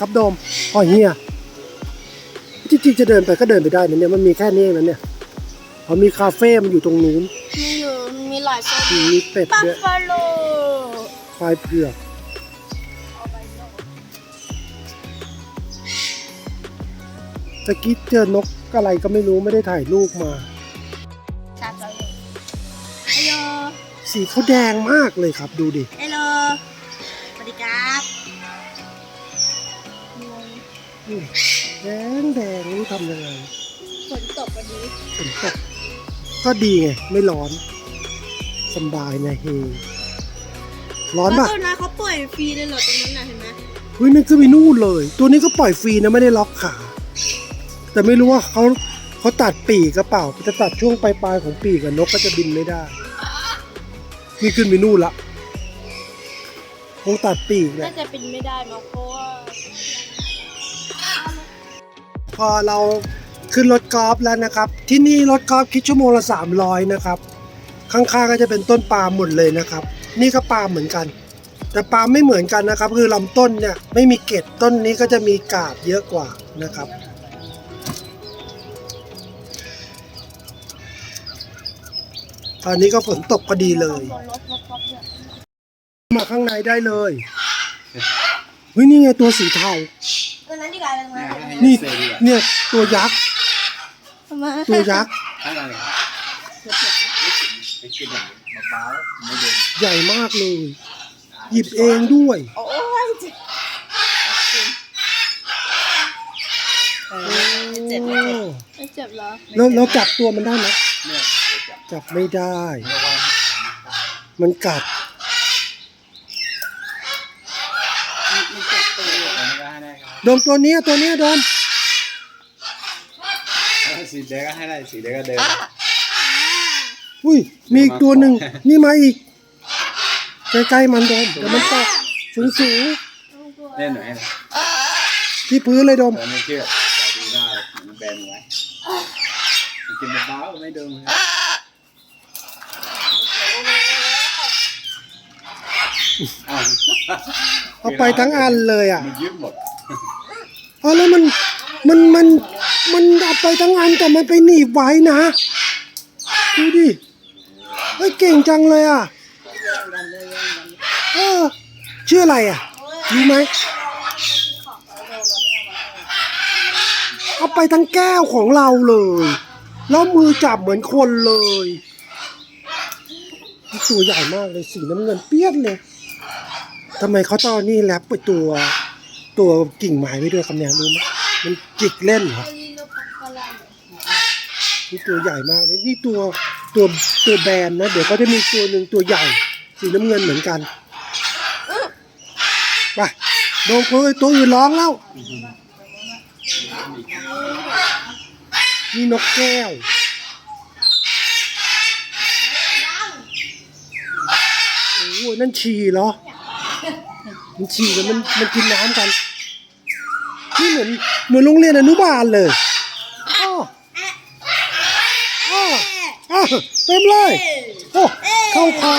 ครับโดมอ๋อเฮียจริงๆจะเดินไปก็เดินไปได้นะเนี่ยมันมีแค่นี้เองนะเนี่ยพอมีคาเฟ่มันอยู่ตรงนู้นมีอยู่มีหลายโซนมีเป็ดบัฟด้วยฟาโลควายเผือกตะกี้เจอนกอะไรก็ไม่รู้ไม่ได้ถ่ายรูปมาชาจอยฮัลโหลสีเขาแดงมากเลยครับดูดิฮัล อืมแดงแดงไม่รู้ทำยังไงฝนตกวันนี้ฝนตกก็ดีไง ไม่ร้อนสบายไงเฮร้อนแล้วปะต้นนะเขาปล่อยฟรีเลยเหรอตรงนั้นน่ะเห็นไหมเฮ้ยนั่นก็ไปนู่นเลย ตัวนี้ก็ปล่อยฟรีนะไม่ได้ล็อกขา แต่ไม่รู้ว่าเขาเขาตัดปีกกระเป๋าจะตัดช่วงปลายปลายๆของปีกกับนกก็จะบินไม่ได้นี่ขึ้นไปนู่นละคงตัดปีกแหน่าละจะเป็นไม่ได้มั้งเพราะว่า พอเราขึ้นรถกอล์ฟแล้วนะครับ ที่นี่รถกอล์ฟคิดชั่วโมงละ300นะครับ ข้างๆก็จะเป็นต้นปาล์มหมดเลยนะครับ นี่ก็ปาล์มเหมือนกัน แต่ปาล์มไม่เหมือนกันนะครับ คือลำต้นเนี่ยไม่มีเกล็ดต้นนี้ก็จะมีกาบเยอะกว่านะครับตอนนี้ก็ฝนตกพอดีเลยบนรถรถก๊อฟเนี่ยมาข้างในได้เลยเฮ้ยนี่ไงตัวสีเทา ตัวนั้นดีกว่าเลยนะนี่เนี่ยตัวยักษ์ทำไมตัวยักษ์อะไรไปกินแบบมะพร้าวไม่เดินใหญ่มากเลย หยิบเองด้วยโอ้ยเจ็บเออเจ็บไม่เจ็บไม่เจ็บเหรอแล้วเราจับตัวมันได้ไหมเนี่ยไปจับจับไม่ได้เรียกว่ามันกัด มันเจ็บตัว อันนี้ก็ให้ได้ครับ โดมตัวเนี้ยตัวเนี้ยโดมสีแดงก็ให้ได้สีแดงก็เดินอุ้ยมีอีกตัวหนึ่งนี่มาอีกใกล้ๆมันโดมเดี๋ยวมันตกสูงสูงเล่นหน่อยให้นะๆที่พื้นเลยโดมแต่ไม่เชื่อแต่ดูหน้ามันแบนไว้มันกินมะพร้าวไม่เดินเลยอ้าวเอาไปทั้งอันเลยอะมันยึดหมด เอาแล้วมันมันมันมันเอาไปทั้งอันแต่มันไปหนีบไว้นะ ดูดิเฮ้ยเก่งจังเลยอะเออชื่ออะไรอะรู้ไหมเอาไปทั้งแก้วของเราเลย แล้วมือจับเหมือนคนเลยตัวใหญ่มากเลยสีน้ำเงินเปี้ยนเลยทำไมเขาต้องนี่แรปไปตัว ตัวกิ่งไม้ไว้ด้วยคำแนนรู้ไหมมันจิกเล่นเหรอนี่ตัวใหญ่มากเลยนี่ตัวตัวตัวแบนนะ เดี๋ยวก็จะมีตัวหนึ่งตัวใหญ่สีน้ำเงินเหมือนกันไปโดนตัวตัวอื่นร้องแล้วนี่นกแก้วโอ้โหนั่นฉี่เหรอ มันฉี่กันมันมันกินน้ำกันนี่เหมือนเหมือนโรงเรียนอนุบาลเลยอ้ออ้ออ้อเต็มเลยโอ้เข้าคอ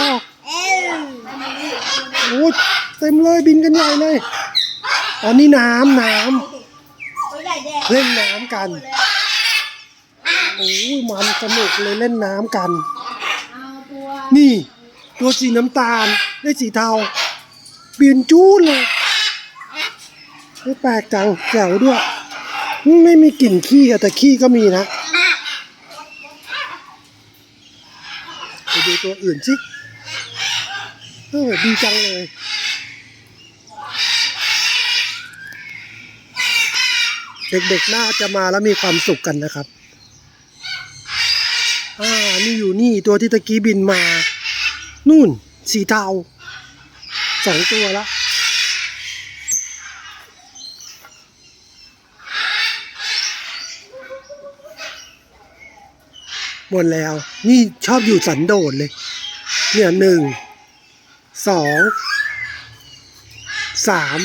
โอ้เต็มเลยบินกันใหญ่เลยอันนี้น้ำน้ำเล่นน้ำกันโอ้ยมันสนุกเลยเล่นน้ำกัน นี่ ตัวสีน้ำตาลได้สีเทา เปลี่ยนจู้เลยไม่แปลกจังแจ๋วด้วย ไม่มีกลิ่นขี้อะแต่ขี้ก็มีนะไปดูตัวอื่นสิเออดีจังเลยเด็กๆ น่าจะมาแล้วมีความสุขกันนะครับ อ่า นี่อยู่นี่ตัวที่ตะกี้บินมา นู่น สีเทา สองตัวละหมดแล้ว นี่ชอบอยู่สันโดษเลย เนี่ยหนึ่งสองสาม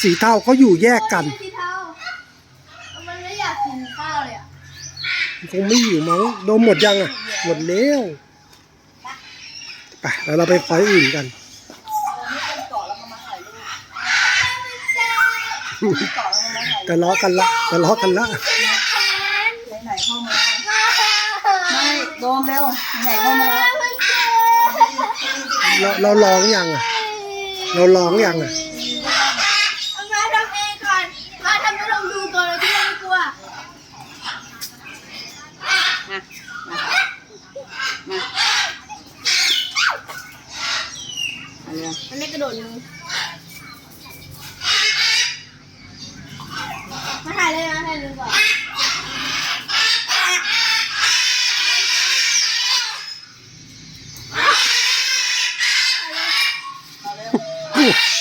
สีเทาเขาอยู่แยกกันสีเทามันไม่อยากกินข้าวเลยอะคงไม่อยู่มั้งโดมหมดยังอะ หมดแล้วไปแล้วเราไปพอยอื่นกัน เกาะมันมาไหนทะเลาะกันละทะเลาะกันละไหนๆเข้ามาไม่โดมเร็วไหนเข้ามาแล้วเราเราร้องยังอะ เราร้องยังอะเอามาทำเองก่อนมาทำให้เราดูก่อนเลยที่เราไม่กลัวมามามาเอาเร็วมันไม่กระโดดมือมาถ่ายเลยนะถ่ายเลยก่อน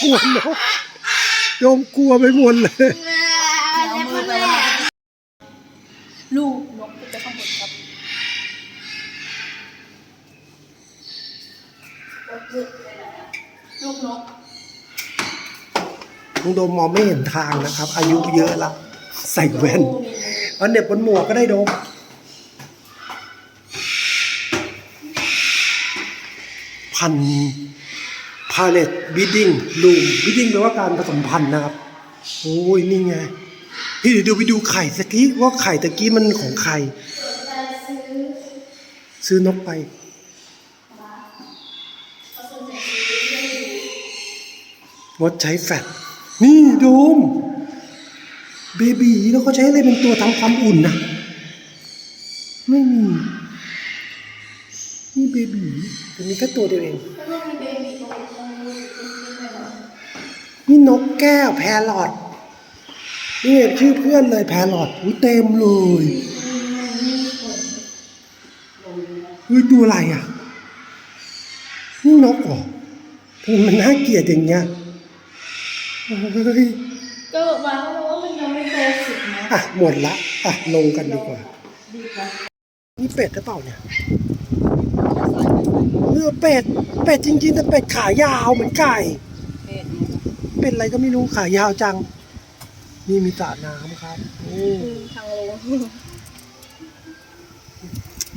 กลัวกลัวนโยมกลัวไปหมดเลย เอามือไปแล้วลูกนกจะข้างบนครับลูกนกลุงโดมมองไม่เห็นทางนะครับ อายุเยอะละใส่แว่นเอาเหน็บบนหมวกก็ได้โดมพัน พาเลตบีดิ้งลูมบีดิ้งแปลว่าการผสมพันธุ์นะครับ โอ้ยนี่ไงพี่เดี๋ยวไปดูไข่ตะกี้ว่าไข่ตะกี้มันของใคร ซื้อนกไปงดใช้แฟตนี่โดม เบบีแล้วเขาใช้อะไรเป็นตัวทำความอุ่นนะไม่มี นี่เบบีตัวนี้แค่ตัวเดียวเอง นี่นกแก้วแพรลอดนี่ชื่อเพื่อนเลยแพรลอดอุ้ยเต็มเลยอุ้ยตัวอะไรอะ นี่นกเหรอทำไมมันน่าเกลียดอย่างเงี้ยเฮ้ยก็บอกมาแล้วว่ามันยังไม่โตสุดนะอะหมดละอะลงกันดีกว่า นี่เป็ดหรือเปล่าเนี่ยเออเป็ด เป็ดจริงๆแต่เป็ดขายาวเหมือนไก่เป็ด เป็ดอะไรก็ไม่รู้ขายาวจัง นี่มีสระน้ำครับโอ้ทางลง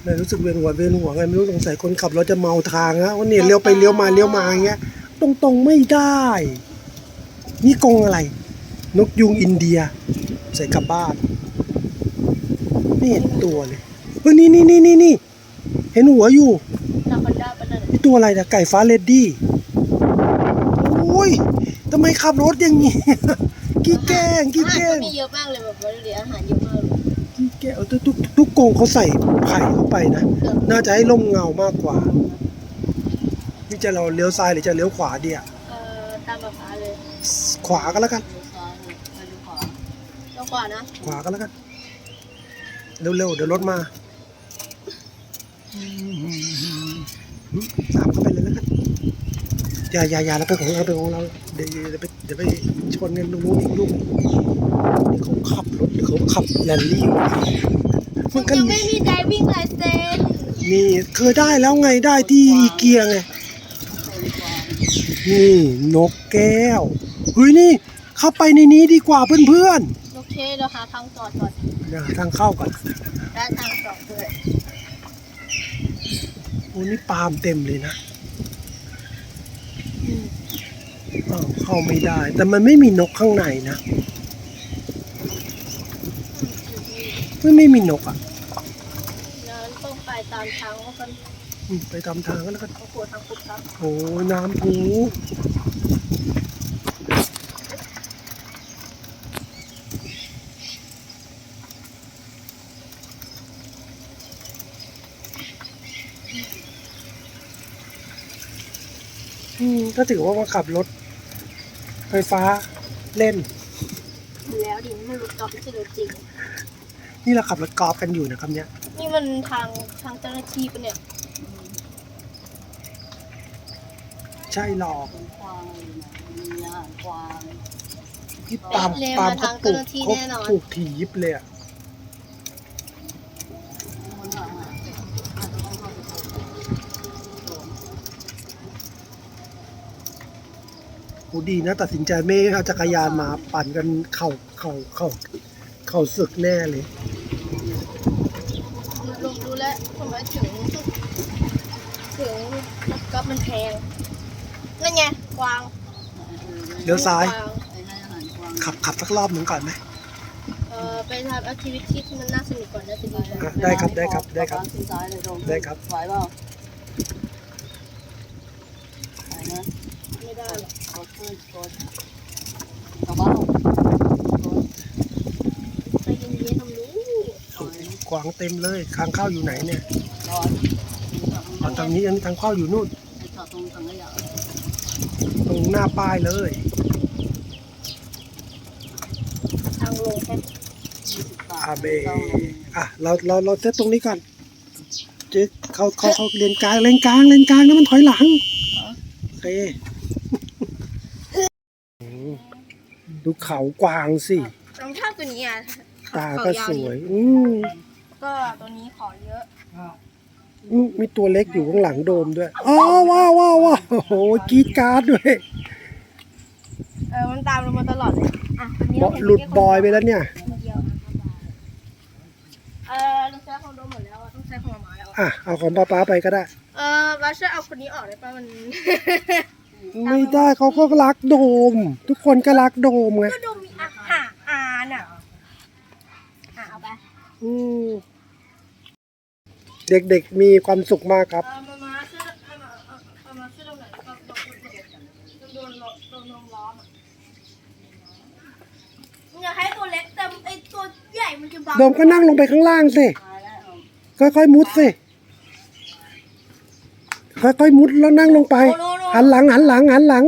เลยรู้สึกเวียนหัวเวียนหัวไงไม่รู้สงสัยคนขับรถจะเมาทางนะว่าเนี่ยเลี้ยวไปเลี้ยวมาเลี้ยวมาอย่างเงี้ย ตรงๆไม่ได้ นี่กรงอะไร นกยุงอินเดีย ใส่กลับบ้านไม่เห็นตัวเลยเฮ้ยนี่นี่นี่นี่นี่เห็นหัวอยู่นาคอนด้าปะนั่นนี่ตัวอะไรนะไก่ฟ้าเลดดี้โอ้ย ทำไมขับรถอย่างนี้ กี่แกล้งกี่อาแกหารล้งก็มีเยอะมากเลยแบบว่าเดี๋ยวอาหารเยอะมากเลยกี่แกล้งเอาทุกทุกทุกกรงเขาใส่ไข่เข้าไปนะ น่าจะให้ร่มเงามากกว่านี่จะเราเลี้ยวซ้ายหรือจะเลี้ยวขวาดีอะเอ่อตามแบบฟ้าเลยขวาก็แล้วกัน ดูซ้ายเลยไปดูขวาแล้วกว่านะขวาก็แล้วกัน เร็วๆ เดี๋ยวรถมาตามเข้าไปเลยแล้วกัน อย่าอย่าอย่าเราไปของเราไปของเราเดี๋ยวเดี๋ยวไปเดี๋ยวไปชนกันตรงนู้นอีกลูกนี่เขาขับรถหรือเขาขับแรลลี่วะมันก็ยังไม่มีไดวิ่งไลเซนนี่เคยได้แล้วไงได้ที่อีเกียไงนี่นกแก้วเฮ้ยนี่เข้าไปในนี้ดีกว่าเพื่อนโอเคเดี๋ยวหาทางจอดก่อนๆเดี๋ยวหาทางเข้าก่อนและทางจอดด้วยโอ้นี่ปาล์มเต็มเลยนะอ้าว เข้าไม่ได้ แต่มันไม่มีนกข้างในนะไม่ไม่มีนกอะงั้นต้องไปตามทางว่ากันอืมไปตามทางก็แล้วกันเขาขวดทางคุดครับโอ้ยน้ำพูอืมก็ถือว่ามาขับรถ ไฟฟ้าเล่น แล้วดิมันรถกอล์ฟไม่ใช่รถจริง นี่เราขับรถกอล์ฟกันอยู่นะครับเนี่ย นี่มันทางทางเจ้าหน้าที่ปะเนี่ยใช่หรอกเป็นควายมีอาหารควายพี่ปาล์มเร็วปาล์มมาเขาทางปลูกเจ้าหน้าที่เขาแน่นอนปลูกถียิบเลยอะ มันอาหารอาจจะต้องเข้าไปโดน โหดีนะ ตัดสินใจไม่เอาจักรยานมาปั่นกันเข่าเข่าเข่าเข่าศึกแน่เลยลงดูแล้วทำไมถึงถึงรถกอล์ฟมันแพงนั่นไงกวางเลี้ยวซ้าย กวางไอ้นั่นอาหารควายขับขับสักรอบหนึ่งก่อนไหม เออไปทำแอคทิวิตี้ที่มันน่าสนุกก่อนน่าจะดีกว่าอะได้ครับได้ครับได้ครับขึ้นซ้ายเลยโดมได้ครับ ไหวเปล่าไหวนะ ไม่ได้หรอก กด ขึ้นกดเอาเบาไปเย็นๆทำรู้กวางเต็มเลยทางเข้าอยู่ไหนเนี่ยร้อนอ๋อทางนี้อันนี้ทางเข้าอยู่นู่นตรงหน้าป้ายเลยทางลงแค่าอาเบอะเราเราเราเซตตรงนี้ก่อนเจ๊เขาเขาเขาเลนกลางเลนกลางเลนกลางนะมันถอยหลังโอเคอืม ดูเขากวางสิรองเท้าตัวนี้อะตาก็สวย อืมก็ตัวนี้ขอเยอะอืมมีตัวเล็กอยู่ข้างหลังโดมด้วยอ๋อว้าวว้าวว้าวโอ้โหกรีดการ์ดด้วยเออมันตามเรามาตลอดเลยอะอันนี้บเราอเห็นหลุดบอยไปแล้วเนี่ยคนเดียวนะครับเออเราใช้ของโดมหมดแล้วอะต้องใช้ของหมาแล้วอะอะเอาของป้าป้าไปก็ได้ เออบัสช่วยเอาคนนี้ออกได้ป่ะมัน ไม่ได้เขาก็รักโดม ทุกคนก็รักโดมไงก็โดมมีอาหารอ่านอะอะเอาไปอืมเด็กๆมีความสุขมากครับเออมามาช่วยเอามาเอาเอามาช่วยเราหน่อยก็โดนโดนโดนลมล้อมอะอยากให้ตัวเล็กแต่ไอตัวใหญ่มันจะบังโดมก็นั่งลงไปข้างล่างสิตายแล้วเอาค่อยๆมุดสิ ค่อยๆมุดแล้วนั่งลงไปโน่โน่ หันหลังหันหลังหันหลัง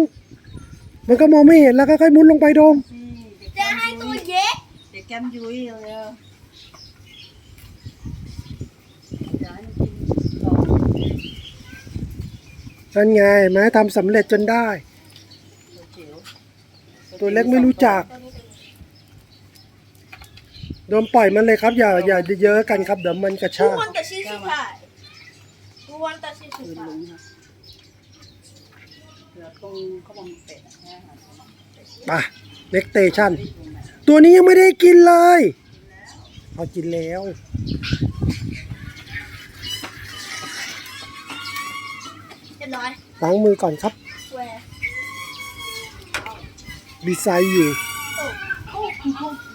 มันก็มองไม่เห็นแล้วค่อยๆมุดลงไปโดมสิเด็กจะให้ตัวเย็กเด็กแก้มยุ้ยเร็วๆอย่าให้มันกินต่อนั่นไงแม้ทำสำเร็จจนได้ตัวจิ๋วตัวเล็กไม่รู้จัก โดมปล่อยมันเลยครับ อย่าอย่าเยอะกันครับเดี๋ยวมันกระ Who ชาก want the sissy pie? Who want the sissy คืน pie? ลุงค่ะเหลือตรงข้าวมันเป็ดอะให้อาหารเขาหน่อยไปเน็กเตชันตัวนี้ยังไม่ได้กินเลยพอกินแล้วเรียบร้อยล้างมือก่อนครับ Where? ดีไซน์อยู่ Oh, oh, oh.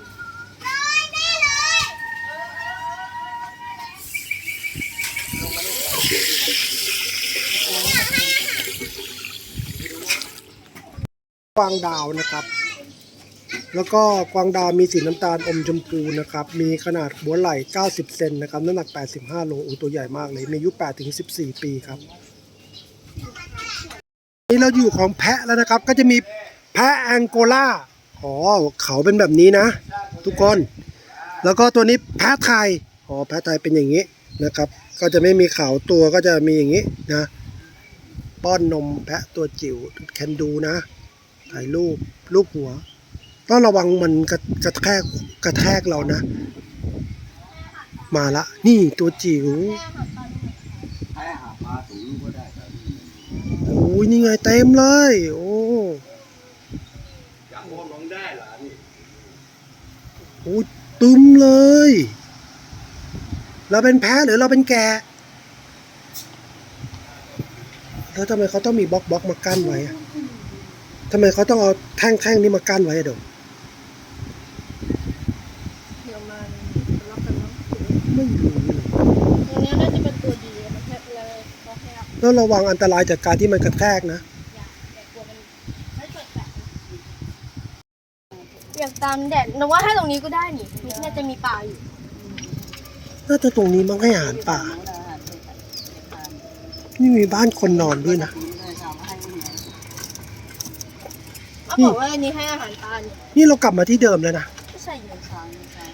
กวางดาวนะครับ แล้วก็กวางดาวมีสีน้ำตาลอมชมพูนะครับ มีขนาดหัวไหล่ 90 เซนนะครับ น้ำหนัก 85 โลอ้ตัวใหญ่มากเลย มีอายุ8ถึง14 ปีครับ นี่เราอยู่ของแพะแล้วนะครับ ก็จะมีแพะแองโกลาอ๋อ เขาเป็นแบบนี้นะ ทุกคน แล้วก็ตัวนี้แพะไทย อ๋อ แพะไทยเป็นอย่างนี้นะครับ ก็จะไม่มีเขาตัวก็จะมีอย่างนี้นะ ป้อนนมแพะตัวจิ๋วแคนดูนะ ถ่ายรูปรูปหัว ต้องระวังมันกระกระแทกกระแทกเรานะ มาละ นี่ตัวจิ๋วโอ้ยนี่ไงเต็มเลย โอ้ยากมองลงได้หรอนี่โหตึมเลย เราเป็นแพ้หรือเราเป็นแกะแล้วทำไมเขาต้องมีบล็อกบล็อกมากั้นไว้อะำไมเขาต้องเอาแท่งแท่งนี้มากั้นไว้อะเดี๋ยวเดี๋ยวมันทะเลาะกันเนาะไม่รู้เลยตรงเนี้ยน่าจะเป็นตัวดีมันแค่เลยเขาแค่อยากแล้วระวังอันตรายจากการที่มันกระแทกนะ แต่กลัวมันไม่เกิดแบบอยากตามแดดแต่ว่าถ้าตรงนี้ก็ได้นี่น่าจะมีป่าอยู่น่าจะตรงนี้มั้งให้อาหารป่าโน้นอาหารเป็ดอะทานนี่มีบ้านคนนอนด้วยนะ ทีนี้เลยถามว่าให้ยังไง เขาบอกว่าอันนี้ให้อาหารปลาเนี่ยนี่เรากลับมาที่เดิมแล้วนะไม่ใช่อยู่เป็นช้างเป็นช้าง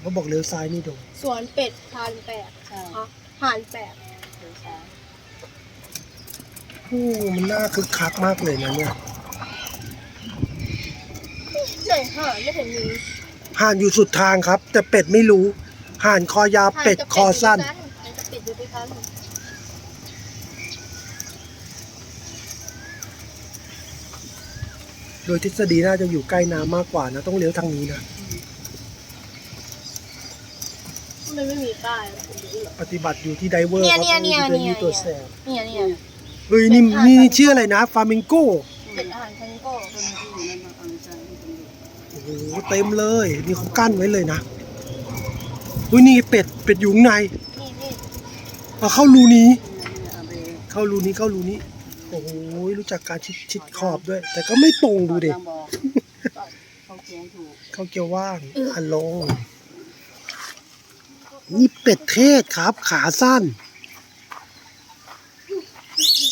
เขาบอกเลี้ยวซ้ายนี่โดมสวนเป็ดทานแปดใช่อ๋อห่านแปดเป็นช้างโอ้มันน่าคึกคักมากเลยนะเนี่ยไหนห่านไม่เห็นมีห่านอยู่สุดทางครับ แต่เป็ดไม่รู้ห่านคอ ยาวเป็ดคอสั้น ห่านกับเป็ดอยู่ด้วยกัน ดยทฤษฎีน่าจะอยู่ใกล้น้ำมากกว่านะต้องเลี้ยวทางนี้นะมันไม่มีป้ายหรอกผมรู้หรอกปฏิบัติอยู่ที่ไดเวอร์เนี่ยครับเนี่ยไม่เนี่ยได้มีตัวเนี่ยแสบเนี่ยเนี่ยเฮ้ยนี่นี่ชื่ออะไรนะฟามิงโกเป็ดอาหารทังโก้คนที่อยู่นั่นมาเอาใจให้ตำรวจโอ้โหหเต็มเลยนี่เขากั้นไว้เลยนะอุ้ยนี่เป็ดเป็ดอยู่ข้างในนี่นี่เอาเข้ารูนี้เอาไปเข้ารูนี้ เข้ารูนี้ โอ้โหรู้จักการชิดชิดขอบด้วย แต่ก็ไม่ตรงดูดิตามบอกเขาเขียนถูกเขาเกียวว่างอันลง นี่เป็ดเทศครับ ขาสั้น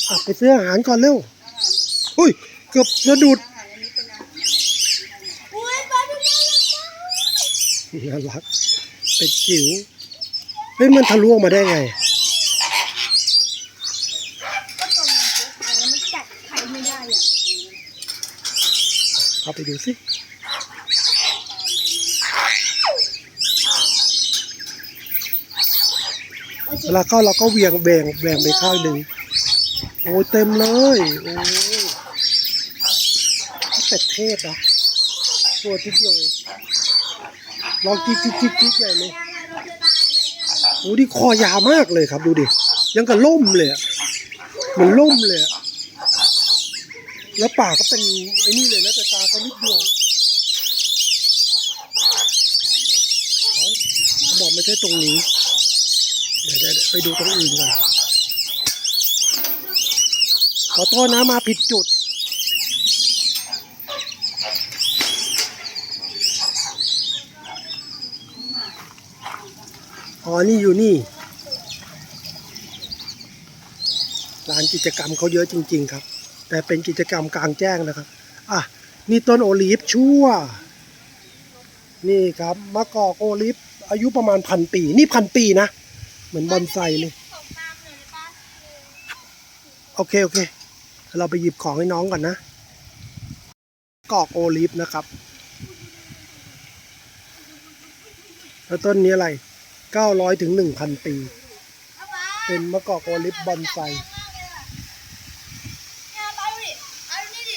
อะไปซื้ออาหารก่อนเร็วอุ้ย เกือบสะดุดน่ารัก เป็ดจิ๋วเฮ้ยมันทะลุออกมาได้ไง ก็ตัวมันเยอะแล้วมันกัดไข่ไม่ได้อะ เข้าไปดูสิเวลาเข้าเราก็เวียงแบ่งแบ่งไปข้างหนึ่งโอ้ยเต็มเลยโอ้ยเป็ดเทศนะตัวทิดเดียวเองลองจิ๊ดจิ๊ดจิ๊ดจิ๊ดใหญ่เลยโอ้ดิคอยาวมากเลยครับดูดิยังกับล่มเลยเหมือนล่มเลย แล้วปากก็เป็นไอ้นี่เลยนะแต่ตาก็นิดเดียวเขาบอกไม่ใช่ตรงนี้เดี๋ยวเดี๋ยวเดี๋ยวไปดูตรงอื่นก่อนขอโทษนะมาผิดจุดอ๋อนี่อยู่นี่ร้านกิจกรรมเขาเยอะจริง ๆ ครับ แต่เป็นกิจกรรมกลางแจ้งนะครับอะนี่ต้นโอลีฟชั่ว นี่ครับมะกอกโอลีฟอายุประมาณพันปี นี่พันปีนะ เหมือนบอนไซเลยโอเค โอเค เราไปหยิบของให้น้องก่อนนะ กอกโอลิฟนะครับ แล้วต้นนี้อะไร 900ถึง1,000 ปีเอาปะเป็นมะกอกโอลิฟบอนไซ เนี่ยปลาดูดิปลาดูนี่ดิ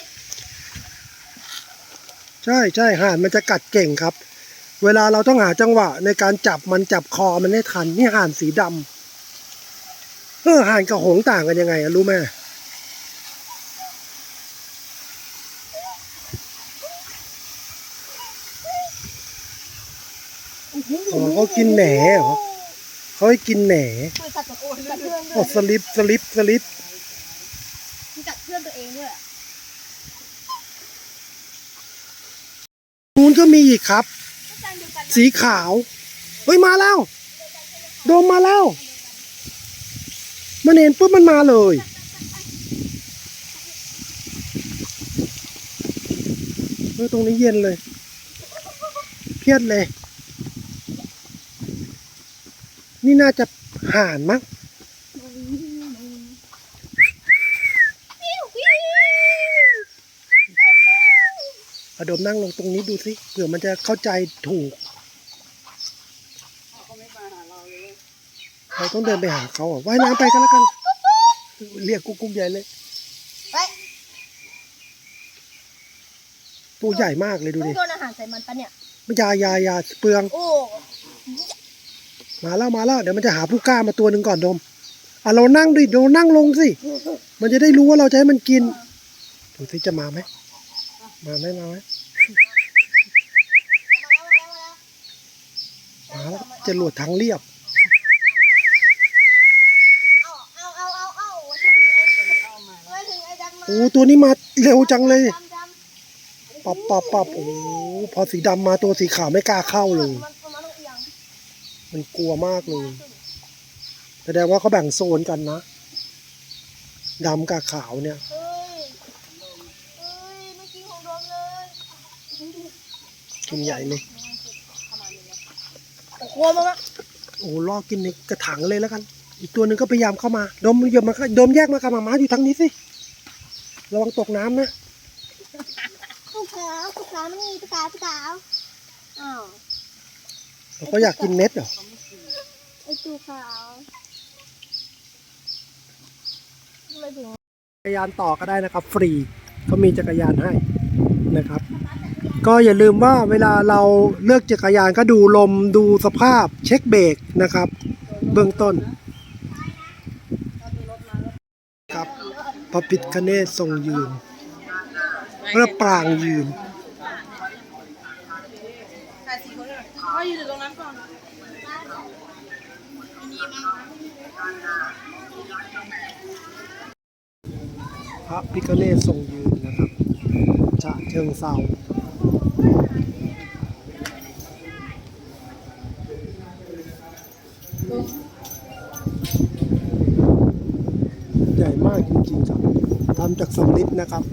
ใช่ใช่ห่านมันจะกัดเก่งครับ เวลาเราต้องหาจังหวะ ในการจับมันจับคอมันให้ทันนี่ห่านสีดำเออห่านกับหงส์ต่างกันยังไงอะรู้ไหมอ๋อเขากินแหนเหรอเขาให้กินแหนคือกัดตัวโอนกัดเพื่อนด้อ๋วอยสลิปสลิปสลิป มันกัดเพื่อนตัวเองด้วยอะ นูนก็มีอีกครับก็การเดียวกันนะสีขาว เฮ้ยมาแล้ว โดมมาแล้ว มันเห็นปุ๊บมันมาเลย เออตรงนี้เย็นเลย เพียดเลย นี่น่าจะห่านมั้ง อะโดมนั่งลงตรงนี้ดูสิเผื่อมันจะเข้าใจถูกเขาก็ไม่มาหาเราเลยเราต้องเดินไปหาเขาอะว่ายน้ำไปกันแล้วกัน เรียกกุ๊กกุ๊กใหญ่เลยเฮ้ยตัวใหญ่มากเลยดูต้องดิโยนอาหารใส่มันปะเนี่ยไม่ยายายาเปลืองโอ้มาแล้วมาแล้วเดี๋ยวมันจะหาผู้กล้ามาตัวหนึ่งก่อนดมอะเรานั่งดิเรานั่งลงสิ มันจะได้รู้ว่าเราจะให้มันกิน ดูสิจะมาไหม มาไหมมาไหมมาแล้ว จะหลวดทางเรียบ เอาเอาเอาเอาเอาทำไมไอ้เอามาไม่ถึงไอ้ดำมาโอ้ตัวนี้มาเร็วจังเลย ดำดำปับปับปับโอ้พอสีดำมาตัวสีขาวไม่กล้าเข้าเลย มันมันต้องเอียงมันกลัวมากเลย แสดงว่าเขาแบ่งโซนกันนะดำกับขาวเนี่ย เฮ้ยเฮ้ยไม่กินของโดมเลยกินใหญ่เลย โอ้โหมันอะโอ้โหล่อกินในกระถางเลยแล้วกัน อีกตัวหนึ่งก็พยายามเข้ามา ดมอย่ามาดมแยกมากับหมาม้าอยู่ทางนี้สิ ระวังตกน้ำนะตุ๊กขาวตุ๊กขาวมันนี่ตุ๊กขาวตุ๊กขาวอ้าวเราก็อยากกินเม็ดเหรอ ไอตุ๊กขาวจักรยานต่อก็ได้นะครับ ฟรีเขามีจักรยานให้นะครับ ก็อย่าลืมว่าเวลาเราเลือกจักรยานก็ดูลมดูสภาพเช็คเบรกนะครับ เบื้องต้นครับพระพิคเนศทรงยืนเพื่อปรางยืนพระพิคเนศทรงยืนนะครับฉะเชิงเซาากจริงๆครับทำจากสมฤทธิ์นะครับ